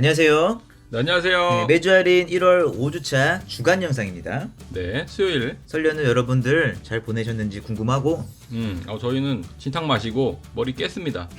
안녕하세요. 네, 안녕하세요. 네, 매주 할인 1월 5주차 주간 영상입니다. 네, 수요일. 설 연휴 여러분들 잘 보내셨는지 궁금하고 음, 어, 저희는 진탕 마시고 머리 깼습니다.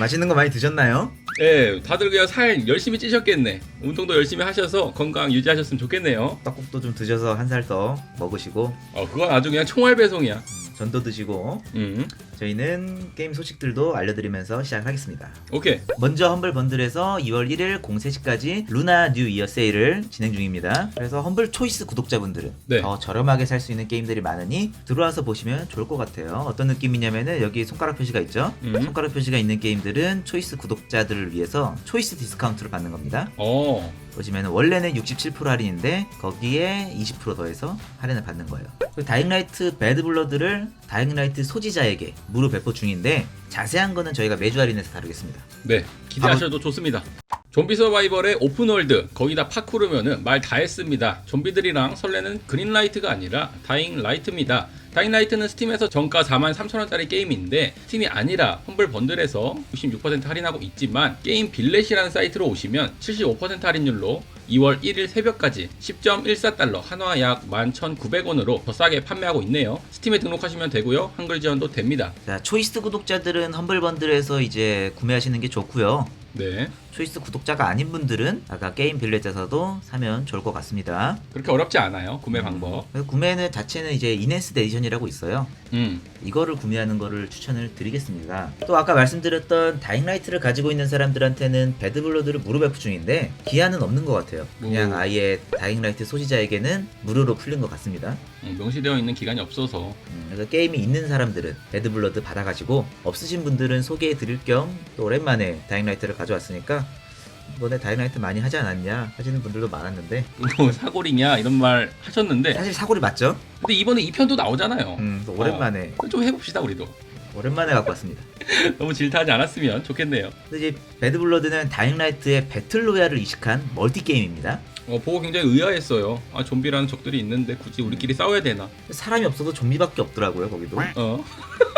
맛있는 거 많이 드셨나요? 네, 다들 그냥 살 열심히 찌셨겠네. 운동도 열심히 하셔서 건강 유지하셨으면 좋겠네요. 떡국도 좀 드셔서 한 살 더 먹으시고 어, 그건 아주 그냥 총알 배송이야. 전도 드시고 음, 저희는 게임 소식들도 알려드리면서 시작하겠습니다. 오케이. 먼저 험블 번들에서 2월 1일 03시까지 루나 뉴 이어 세일을 진행 중입니다. 그래서 험블 초이스 구독자분들은 네. 더 저렴하게 살 수 있는 게임들이 많으니 들어와서 보시면 좋을 것 같아요. 어떤 느낌이냐면은 여기 손가락 표시가 있죠. 음. 손가락 표시가 있는 게임들은 초이스 구독자들을 위해서 초이스 디스카운트를 받는 겁니다. 어, 보시면 원래는 67% 할인인데 거기에 20% 더해서 할인을 받는 거예요. 다잉라이트 배드블러드를 다잉라이트 소지자에게 무료 배포 중인데 자세한 거는 저희가 매주 할인해서 다루겠습니다. 네, 기대하셔도 좋습니다. 좀비 서바이벌의 오픈월드 거기다 파쿠르면은 말 다 했습니다. 좀비들이랑 설레는 그린라이트가 아니라 다잉라이트입니다. 다잉라이트는 스팀에서 정가 43,000원짜리 게임인데 스팀이 아니라 험블 번들에서 96% 할인하고 있지만 게임 빌렛이라는 사이트로 오시면 75% 할인율로 2월 1일 새벽까지 10.14달러 한화 약 11,900원으로 더 싸게 판매하고 있네요. 스팀에 등록하시면 되고요. 한글 지원도 됩니다. 자, 초이스 구독자들은 험블 번들에서 이제 구매하시는 게 좋고요. 네. 초이스 구독자가 아닌 분들은 아까 게임 빌렛에서도 사면 좋을 것 같습니다. 그렇게 어렵지 않아요. 구매 방법. 그래서 구매는 자체는 이제 이넨스 에디션이라고 있어요. 음. 이거를 구매하는 거를 추천을 드리겠습니다. 또 아까 말씀드렸던 다잉라이트를 가지고 있는 사람들한테는 배드블러드를 무료 배포 중인데 기한은 없는 것 같아요. 그냥 오. 아예 다잉라이트 소지자에게는 무료로 풀린 것 같습니다. 음, 명시되어 있는 기간이 없어서 음, 그래서 게임이 있는 사람들은 배드블러드 받아가지고 없으신 분들은 소개해 드릴 겸 또 오랜만에 다잉라이트를 가져왔으니까 이번에 다잉라이트 많이 하지 않았냐 하시는 분들도 많았는데 뭐 사골이냐 이런 말 하셨는데 사실 사골이 맞죠? 근데 이번에 2편도 나오잖아요. 음, 또 오랜만에 어, 좀 해봅시다 우리도. 오랜만에 갖고 왔습니다. 너무 질타하지 않았으면 좋겠네요. 근데 이제 배드블러드는 다잉라이트의 배틀로얄을 이식한 멀티 게임입니다. 어, 보고 굉장히 의아했어요. 아 좀비라는 적들이 있는데 굳이 우리끼리 싸워야 되나? 사람이 없어도 좀비밖에 없더라고요 거기도. 어.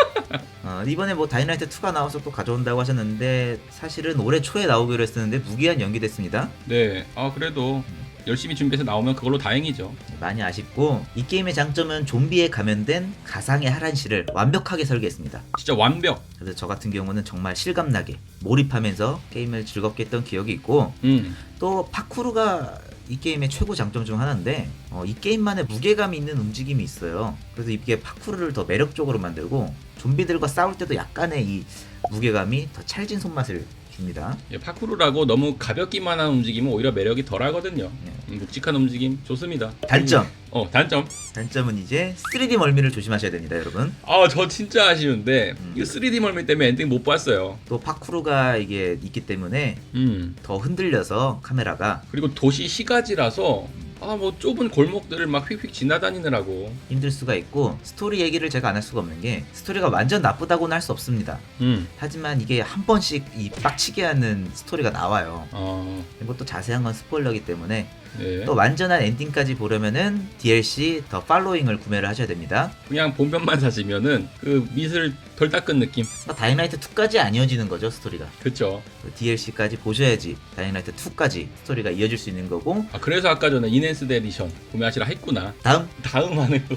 어, 이번에 뭐 다이나이트 2가 나와서 또 가져온다고 하셨는데 사실은 올해 초에 나오기로 했었는데 무기한 연기됐습니다. 네. 아 그래도 열심히 준비해서 나오면 그걸로 다행이죠. 많이 아쉽고 이 게임의 장점은 좀비에 감염된 가상의 하란시를 완벽하게 설계했습니다. 진짜 완벽. 그래서 저 같은 경우는 정말 실감나게 몰입하면서 게임을 즐겁게 했던 기억이 있고 음. 또 파쿠르가 이 게임의 최고 장점 중 하나인데 어, 이 게임만의 무게감이 있는 움직임이 있어요. 그래서 이게 파쿠르를 더 매력적으로 만들고 좀비들과 싸울 때도 약간의 이 무게감이 더 찰진 손맛을 줍니다. 예, 파쿠르라고 너무 가볍기만 한 움직임은 오히려 매력이 덜하거든요. 네. 음, 묵직한 움직임 좋습니다. 단점. 어 단점. 단점은 이제 3D 멀미를 조심하셔야 됩니다, 여러분. 아 저 진짜 아쉬운데 음. 이거 3D 멀미 때문에 엔딩 못 봤어요. 또 파쿠르가 이게 있기 때문에 음. 더 흔들려서 카메라가 그리고 도시 시가지라서 아 뭐 좁은 골목들을 막 휙휙 지나다니느라고. 힘들 수가 있고 스토리 얘기를 제가 안 할 수가 없는 게 스토리가 완전 나쁘다고는 할 수 없습니다. 음. 하지만 이게 한 번씩 이 빡치게 하는 스토리가 나와요. 어. 이것도 자세한 건 스포일러기 때문에 네. 또 완전한 엔딩까지 보려면은 DLC 더 팔로잉을 구매를 하셔야 됩니다. 그냥 본편만 사시면은 그 밑을 덜 닦은 느낌. 그러니까 다이나이트 2까지 안 이어지는 거죠 스토리가. 그쵸. DLC까지 보셔야지 다이나이트 2까지 스토리가 이어질 수 있는 거고 아 그래서 아까 전에 이넨스 에디션 구매하시라 했구나. 다음 다음 하는 거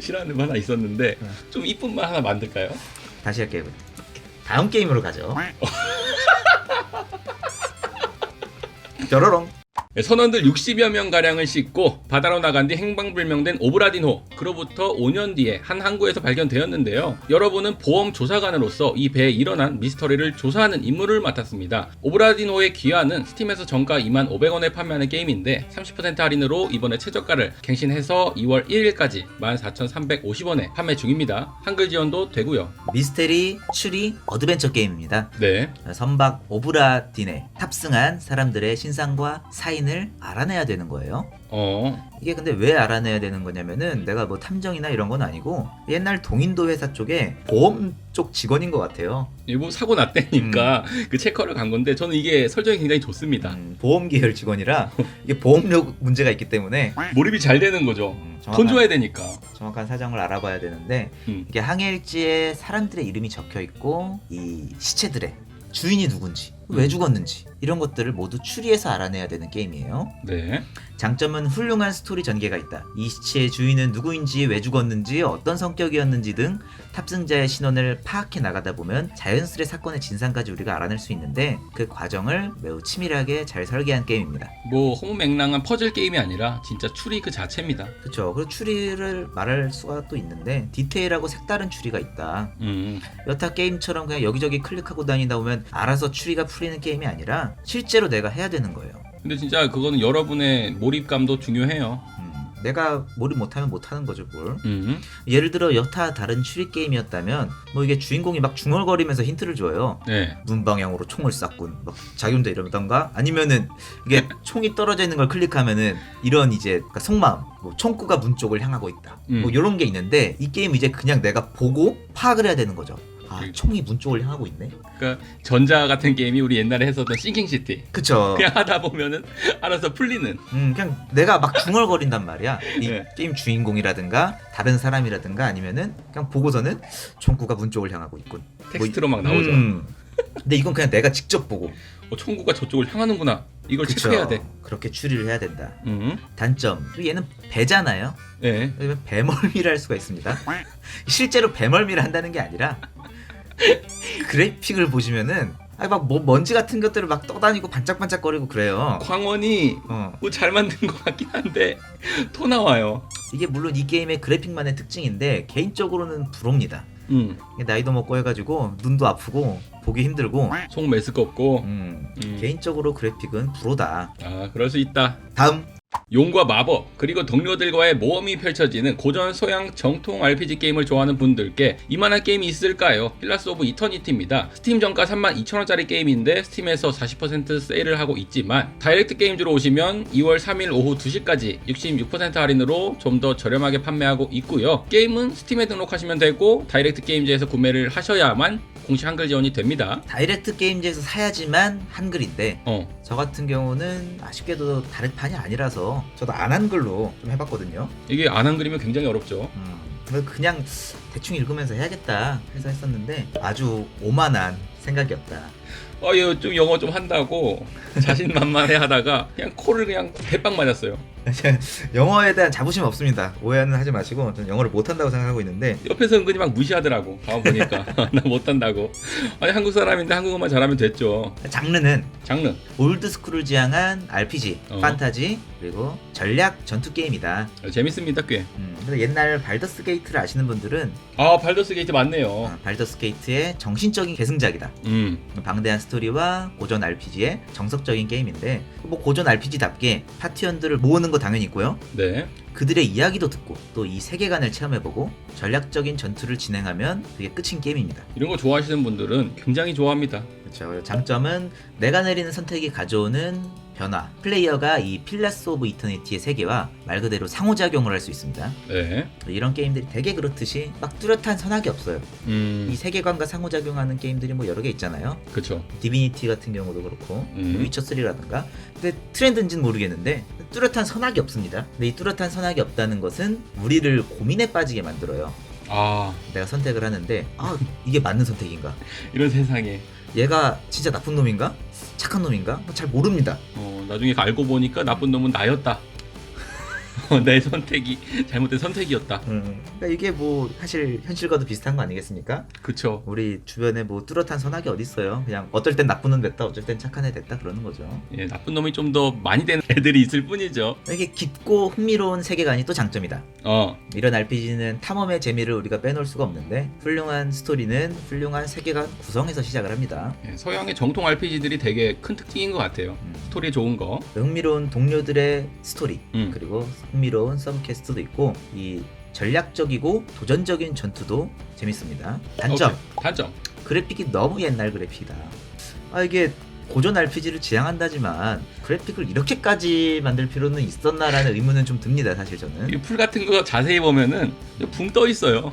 싫어하는 거 하나 있었는데 네. 좀 이쁜 말 하나 만들까요? 다시 할게요. 다음 게임으로 가죠. 뾰로롱. 네, 선원들 60여 명 가량을 싣고 바다로 나간 뒤 행방불명된 오브라딘호. 그로부터 5년 뒤에 한 항구에서 발견되었는데요. 여러분은 보험 조사관으로서 이 배에 일어난 미스터리를 조사하는 임무를 맡았습니다. 오브라딘호의 귀환은 스팀에서 정가 2만 500원에 판매하는 게임인데 30% 할인으로 이번에 최저가를 갱신해서 2월 1일까지 14,350원에 판매 중입니다. 한글 지원도 되고요. 미스테리 추리 어드벤처 게임입니다. 네. 선박 오브라딘에 탑승한 사람들의 신상과 사인 을 알아내야 되는 거예요. 어. 이게 근데 왜 알아내야 되는 거냐면은 내가 뭐 탐정이나 이런 건 아니고 옛날 동인도 회사 쪽에 보험 쪽 직원인 것 같아요. 이거 사고 났다니까 그 체커를 간 건데 저는 이게 설정이 굉장히 좋습니다. 음, 보험 계열 직원이라 이게 보험료 문제가 있기 때문에 몰입이 잘 되는 거죠. 음, 돈 정확한, 줘야 되니까. 정확한 사정을 알아봐야 되는데 음. 이게 항해일지에 사람들의 이름이 적혀 있고 이 시체들의 주인이 누군지 왜 죽었는지 이런 것들을 모두 추리해서 알아내야 되는 게임이에요. 네. 장점은 훌륭한 스토리 전개가 있다. 이 시체의 주인은 누구인지 왜 죽었는지 어떤 성격이었는지 등 탑승자의 신원을 파악해 나가다 보면 자연스레 사건의 진상까지 우리가 알아낼 수 있는데 그 과정을 매우 치밀하게 잘 설계한 게임입니다. 뭐 허무맹랑한 퍼즐 게임이 아니라 진짜 추리 그 자체입니다. 그렇죠. 그리고 추리를 말할 수가 또 있는데 디테일하고 색다른 추리가 있다. 음. 여타 게임처럼 그냥 여기저기 클릭하고 다니다 보면 알아서 추리가 풀리는 게임이 아니라 실제로 내가 해야 되는 거예요. 근데 진짜 그거는 여러분의 몰입감도 중요해요. 음, 내가 몰입 못하면 못하는 거죠 뭘. 음. 예를 들어 여타 다른 추리 게임이었다면 뭐 이게 주인공이 막 중얼거리면서 힌트를 줘요. 네. 눈 방향으로 총을 쐈군. 막 자기 혼자 이러던가 아니면은 이게 총이 떨어져 있는 걸 클릭하면은 이런 이제 그러니까 속마음 뭐 총구가 문 쪽을 향하고 있다. 뭐 음. 이런 게 있는데 이 게임 이제 그냥 내가 보고 파악을 해야 되는 거죠. 아 그- 총이 문 쪽을 향하고 있네. 그러니까 전자 같은 게임이 우리 옛날에 했었던 싱킹 시티. 그쵸. 그냥 하다 보면은 알아서 풀리는. 음, 그냥 내가 막 중얼거린단 말이야. 이 네. 게임 주인공이라든가 다른 사람이라든가 아니면은 그냥 보고서는 총구가 문 쪽을 향하고 있군. 텍스트로 막 나오죠. 음. 근데 이건 그냥 내가 직접 보고 어, 총구가 저쪽을 향하는구나. 이걸 그쵸. 체크해야 돼. 그렇게 추리를 해야 된다. 음. 단점. 또 얘는 배잖아요. 네. 그러면 배멀미를 할 수가 있습니다. 실제로 배멀미를 한다는 게 아니라 그래픽을 보시면은 아니 막 뭐 먼지 같은 것들을 막 떠다니고 반짝반짝거리고 그래요. 광원이 어. 뭐 잘 만든 것 같긴 한데 토 나와요. 이게 물론 이 게임의 그래픽만의 특징인데 개인적으로는 부럽니다. 음. 나이도 먹고 해가지고 눈도 아프고 보기 힘들고 총 메스껍고. 음, 음. 개인적으로 그래픽은 불호다. 아 그럴 수 있다. 다음 용과 마법 그리고 동료들과의 모험이 펼쳐지는 고전 소양 정통 RPG 게임을 좋아하는 분들께 이만한 게임이 있을까요? 필라스 오브 이터니티입니다. 스팀 정가 32,000원짜리 게임인데 스팀에서 40% 세일을 하고 있지만 다이렉트 게임즈로 오시면 2월 3일 오후 2시까지 66% 할인으로 좀 더 저렴하게 판매하고 있고요. 게임은 스팀에 등록하시면 되고 다이렉트 게임즈에서 구매를 하셔야만 공식 한글 지원이 됩니다. 다이렉트 게임즈에서 사야지만 한글인데 어, 저 같은 경우는 아쉽게도 다른 판이 아니라서 저도 안 한 글로 좀 해봤거든요. 이게 안 한 글이면 굉장히 어렵죠. 음, 그래서 그냥 대충 읽으면서 해야겠다 해서 했었는데 아주 오만한 생각이었다. 어, 이거 좀 영어 좀 한다고 자신만만해 하다가 그냥 코를 그냥 대빵 맞았어요. 영어에 대한 자부심 없습니다. 오해는 하지 마시고 저는 영어를 못한다고 생각하고 있는데 옆에서 은근히 막 무시하더라고. 가만 보니까 나 못한다고. 아니 한국 사람인데 한국어만 잘하면 됐죠. 장르는 장르. 올드 스쿨을 지향한 RPG, 어. 판타지 그리고 전략 전투 게임이다. 어, 재밌습니다 꽤. 음, 그래서 옛날 발더스 게이트를 아시는 분들은 아 발더스 게이트 맞네요. 어, 발더스 게이트의 정신적인 계승작이다. 음. 방대한 스토리와 고전 RPG의 정석적인 게임인데 뭐 고전 RPG답게 파티원들을 모으는 거 당연히 있고요. 네. 그들의 이야기도 듣고 또 이 세계관을 체험해보고 전략적인 전투를 진행하면 그게 끝인 게임입니다. 이런 거 좋아하시는 분들은 굉장히 좋아합니다. 그렇죠. 장점은 내가 내리는 선택이 가져오는 변화. 플레이어가 이 필라스 오브 이터니티의 세계와 말 그대로 상호작용을 할 수 있습니다. 네. 이런 게임들이 되게 그렇듯이 막 뚜렷한 선악이 없어요. 이 음. 세계관과 상호작용하는 게임들이 뭐 여러 개 있잖아요. 그쵸. 디비니티 같은 경우도 그렇고 음. 위쳐 3라든가. 근데 트렌드인지는 모르겠는데 뚜렷한 선악이 없습니다. 근데 이 뚜렷한 선악이 없다는 것은 우리를 고민에 빠지게 만들어요. 아 내가 선택을 하는데 아 이게 맞는 선택인가? 이런 세상에. 얘가 진짜 나쁜 놈인가? 착한 놈인가? 뭐잘 모릅니다. 어, 나중에 알고 보니까 나쁜 놈은 나였다. 어, 내 선택이 잘못된 선택이었다. 음, 그러니까 이게 뭐 사실 현실과도 비슷한 거 아니겠습니까? 그쵸. 우리 주변에 뭐 뚜렷한 선악이 어디 있어요? 그냥 어떨 땐 나쁜 놈 됐다, 어쩔 땐 착한 애 됐다 그러는 거죠. 예, 나쁜 놈이 좀 더 많이 되는 애들이 있을 뿐이죠. 이게 깊고 흥미로운 세계관이 또 장점이다. 어, 이런 RPG는 탐험의 재미를 우리가 빼놓을 수가 없는데 훌륭한 스토리는 훌륭한 세계관 구성에서 시작을 합니다. 예, 서양의 정통 RPG들이 되게 큰 특징인 것 같아요. 음, 스토리 좋은 거. 흥미로운 동료들의 스토리 음. 그리고 흥미로운 서브캐스트도 있고 이 전략적이고 도전적인 전투도 재밌습니다. 단점 오케이. 단점. 그래픽이 너무 옛날 그래픽이다. 아 이게 고전 RPG를 지향한다지만 그래픽을 이렇게까지 만들 필요는 있었나라는 의문은 좀 듭니다. 사실 저는 이 풀 같은 거 자세히 보면은 붕 떠 있어요.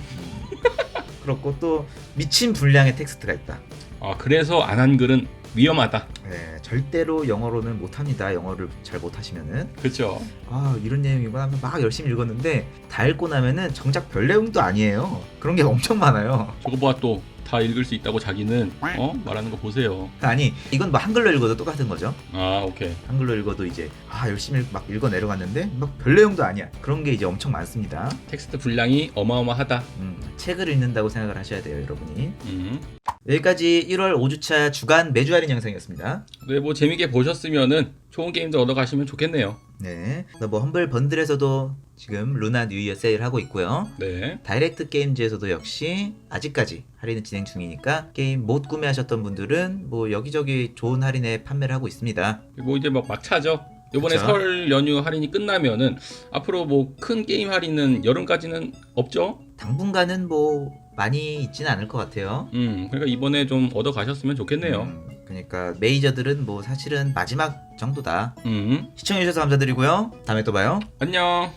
그렇고 또 미친 분량의 텍스트가 있다. 아, 그래서 안 한 글은 위험하다. 네, 절대로 영어로는 못합니다. 영어를 잘 못하시면은 그렇죠. 아 이런 내용이구나 하면 막 열심히 읽었는데 다 읽고 나면은 정작 별 내용도 아니에요. 그런 게 엄청 많아요. 저거 봐또 다 읽을 수 있다고 자기는 어 말하는 거 보세요. 아니 이건 뭐 한글로 읽어도 똑같은 거죠. 아 오케이. 한글로 읽어도 이제 아 열심히 막 읽어 내려갔는데 막 별 내용도 아니야. 그런 게 이제 엄청 많습니다. 텍스트 분량이 어마어마하다. 음, 책을 읽는다고 생각을 하셔야 돼요, 여러분이. 음. 여기까지 1월 5주차 주간 매주 할인 영상이었습니다. 네, 뭐 재밌게 보셨으면은 좋은 게임도 얻어 가시면 좋겠네요. 네. 뭐 험블 번들에서도 지금 루나 뉴이어 세일 하고 있고요. 네. 다이렉트 게임즈에서도 역시 아직까지 할인을 진행 중이니까 게임 못 구매하셨던 분들은 뭐 여기저기 좋은 할인에 판매를 하고 있습니다. 그리고 이제 막 막차죠. 이번에 그쵸. 설 연휴 할인이 끝나면은 앞으로 뭐 큰 게임 할인은 여름까지는 없죠. 당분간은 뭐 많이 있지는 않을 것 같아요. 음, 그러니까 이번에 좀 얻어 가셨으면 좋겠네요. 음, 그러니까 메이저들은 뭐 사실은 마지막 정도다. 음, 시청해주셔서 감사드리고요. 다음에 또 봐요. 안녕.